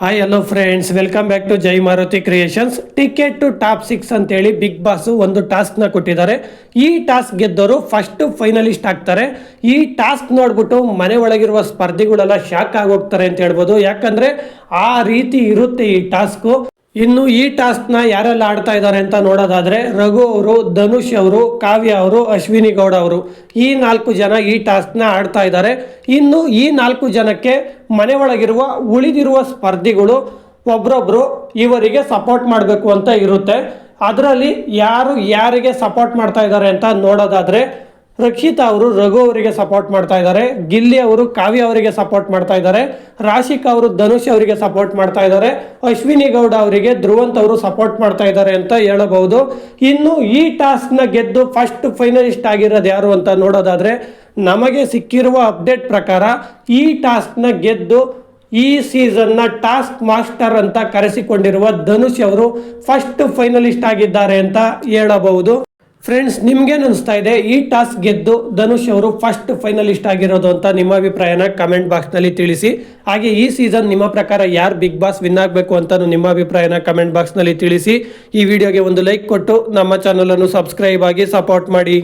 Hi hello friends welcome back to Jai Maruti creations ticket to top six ಅಂತೇಳಿ big boss ಒಂದು ಟಾಸ್ಕ್ನ ಕೊಟ್ಟಿದ್ದಾರೆ. ಈ ಟಾಸ್ಕ್ ಗೆದ್ದವರು ಫಸ್ಟ್ ಫೈನಲಿಸ್ಟ್ ಆಗ್ತಾರೆ. ಈ ಟಾಸ್ಕ್ ನೋಡ್ಬಿಟ್ಟು ಮನೆ ಒಳಗಿರುವ ಸ್ಪರ್ಧಿಗಳೆಲ್ಲ ಶಾಕ್ ಆಗೋಗ್ತಾರೆ ಅಂತ ಹೇಳ್ಬೋದು. ಯಾಕಂದ್ರೆ ಆ ರೀತಿ ಇರುತ್ತೆ ಈ ಟಾಸ್ಕು ಇನ್ನು ಈ ಟಾಸ್ಕ್ನ ಯಾರೆಲ್ಲ ಆಡ್ತಾ ಇದ್ದಾರೆ ಅಂತ ನೋಡೋದಾದ್ರೆ ರಘು ಅವರು, ಧನುಷ್ ಅವರು, ಕಾವ್ಯ ಅವರು, ಅಶ್ವಿನಿ ಗೌಡ ಅವರು. ಈ ನಾಲ್ಕು ಜನ ಈ ಟಾಸ್ಕ್ನ ಆಡ್ತಾ ಇದ್ದಾರೆ. ಇನ್ನು ಈ ನಾಲ್ಕು ಜನಕ್ಕೆ ಮನೆ ಒಳಗಿರುವ ಉಳಿದಿರುವ ಸ್ಪರ್ಧಿಗಳು ಒಬ್ರೊಬ್ರು ಇವರಿಗೆ ಸಪೋರ್ಟ್ ಮಾಡಬೇಕು ಅಂತ ಇರುತ್ತೆ. ಅದರಲ್ಲಿ ಯಾರು, ಯಾರಿಗೆ ಸಪೋರ್ಟ್ ಮಾಡ್ತಾ ಇದ್ದಾರೆ ಅಂತ ನೋಡೋದಾದ್ರೆ ರಕ್ಷಿತಾ ಅವರು ರಘು ಅವರಿಗೆ ಸಪೋರ್ಟ್ ಮಾಡ್ತಾ ಇದ್ದಾರೆ, ಗಿಲ್ಲಿ ಅವರು ಕಾವ್ಯ ಅವರಿಗೆ ಸಪೋರ್ಟ್ ಮಾಡ್ತಾ ಇದ್ದಾರೆ, ರಾಶಿಕ್ ಅವರು ಧನುಷ್ ಅವರಿಗೆ ಸಪೋರ್ಟ್ ಮಾಡ್ತಾ ಇದ್ದಾರೆ, ಅಶ್ವಿನಿ ಗೌಡ ಅವರಿಗೆ ಧ್ರುವಂತ್ ಅವರು ಸಪೋರ್ಟ್ ಮಾಡ್ತಾ ಇದ್ದಾರೆ ಅಂತ ಹೇಳಬಹುದು. ಇನ್ನು ಈ ಟಾಸ್ಕ್ನ ಗೆದ್ದು ಫಸ್ಟ್ ಫೈನಲಿಸ್ಟ್ ಆಗಿರೋದು ಯಾರು ಅಂತ ನೋಡೋದಾದ್ರೆ, ನಮಗೆ ಸಿಕ್ಕಿರುವ ಅಪ್ಡೇಟ್ ಪ್ರಕಾರ ಈ ಟಾಸ್ಕ್ನ ಗೆದ್ದು ಈ ಸೀಸನ್ನ ಟಾಸ್ಕ್ ಮಾಸ್ಟರ್ ಅಂತ ಕರೆಸಿಕೊಂಡಿರುವ ಧನುಷ್ ಅವರು ಫಸ್ಟ್ ಫೈನಲಿಸ್ಟ್ ಆಗಿದ್ದಾರೆ ಅಂತ ಹೇಳಬಹುದು. ಫ್ರೆಂಡ್ಸ್ ನಿಮ್ಗೇನು ಅನಿಸ್ತಾ ಇದೆ? ಈ ಟಾಸ್ಕ್ ಗೆದ್ದು ಧನುಷ್ ಅವರು ಫಸ್ಟ್ ಫೈನಲಿಸ್ಟ್ ಆಗಿರೋದು ಅಂತ ನಿಮ್ಮ ಅಭಿಪ್ರಾಯನ ಕಮೆಂಟ್ ಬಾಕ್ಸ್ನಲ್ಲಿ ತಿಳಿಸಿ. ಹಾಗೆ ಈ ಸೀಸನ್ ನಿಮ್ಮ ಪ್ರಕಾರ ಯಾರು ಬಿಗ್ ಬಾಸ್ ವಿನ್ ಆಗಬೇಕು ಅಂತ ನಿಮ್ಮ ಅಭಿಪ್ರಾಯನ ಕಮೆಂಟ್ ಬಾಕ್ಸ್ನಲ್ಲಿ ತಿಳಿಸಿ. ಈ ವಿಡಿಯೋಗೆ ಒಂದು ಲೈಕ್ ಕೊಟ್ಟು ನಮ್ಮ ಚಾನಲನ್ನು ಸಬ್ಸ್ಕ್ರೈಬ್ ಆಗಿ ಸಪೋರ್ಟ್ ಮಾಡಿ.